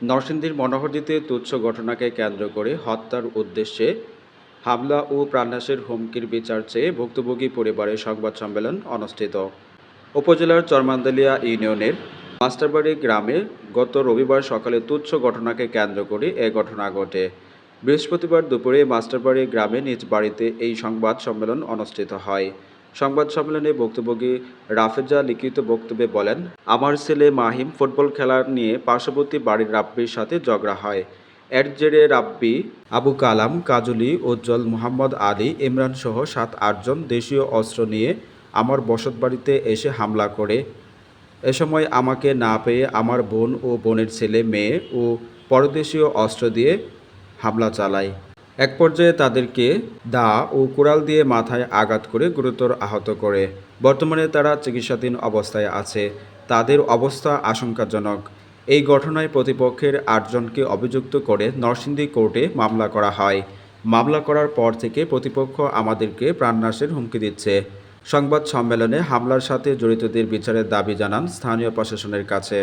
নরসিংদীর মনোহরদীতে তুচ্ছ ঘটনাকে কেন্দ্র করে হত্যার উদ্দেশ্যে হামলা ও প্রাণনাশের হুমকির বিচার চেয়ে ভুক্তভোগী পরিবারের সংবাদ সম্মেলন অনুষ্ঠিত। উপজেলার চরমান্দালিয়া ইউনিয়নের মাস্টারবাড়ি গ্রামে গত রবিবার সকালে তুচ্ছ ঘটনাকে কেন্দ্র করে এ ঘটনা ঘটে। বৃহস্পতিবার দুপুরে মাস্টারবাড়ি গ্রামে নিজ বাড়িতে এই সংবাদ সম্মেলন অনুষ্ঠিত হয়। সংবাদ সম্মেলনে ভুক্তভোগী রাফেজা লিখিত বক্তব্যে বলেন, আমার ছেলে মাহিম ফুটবল খেলা নিয়ে পার্শ্ববর্তী বাড়ির রাব্বির সাথে ঝগড়া হয়। এর জেরে রাব্বি, আবু কালাম, কাজলি, উজ্জ্বল, মোহাম্মদ আলী, ইমরান সহ সাত আটজন দেশীয় অস্ত্র নিয়ে আমার বসতবাড়িতে এসে হামলা করে। এ সময় আমাকে না পেয়ে আমার বোন ও বোনের ছেলে, মেয়ে ও পরদেশীয় অস্ত্র দিয়ে হামলা চালায়। এক পর্যায়ে তাদেরকে দা ও কুড়াল দিয়ে মাথায় আঘাত করে গুরুতর আহত করে। বর্তমানে তারা চিকিৎসাধীন অবস্থায় আছে। তাদের অবস্থা আশঙ্কাজনক। এই ঘটনায় প্রতিপক্ষের আটজনকে অভিযুক্ত করে নরসিংদী কোর্টে মামলা করা হয়। মামলা করার পর থেকে প্রতিপক্ষ আমাদেরকে প্রাণনাশের হুমকি দিচ্ছে। সংবাদ সম্মেলনে হামলার সাথে জড়িতদের বিচারের দাবি জানান স্থানীয় প্রশাসনের কাছে।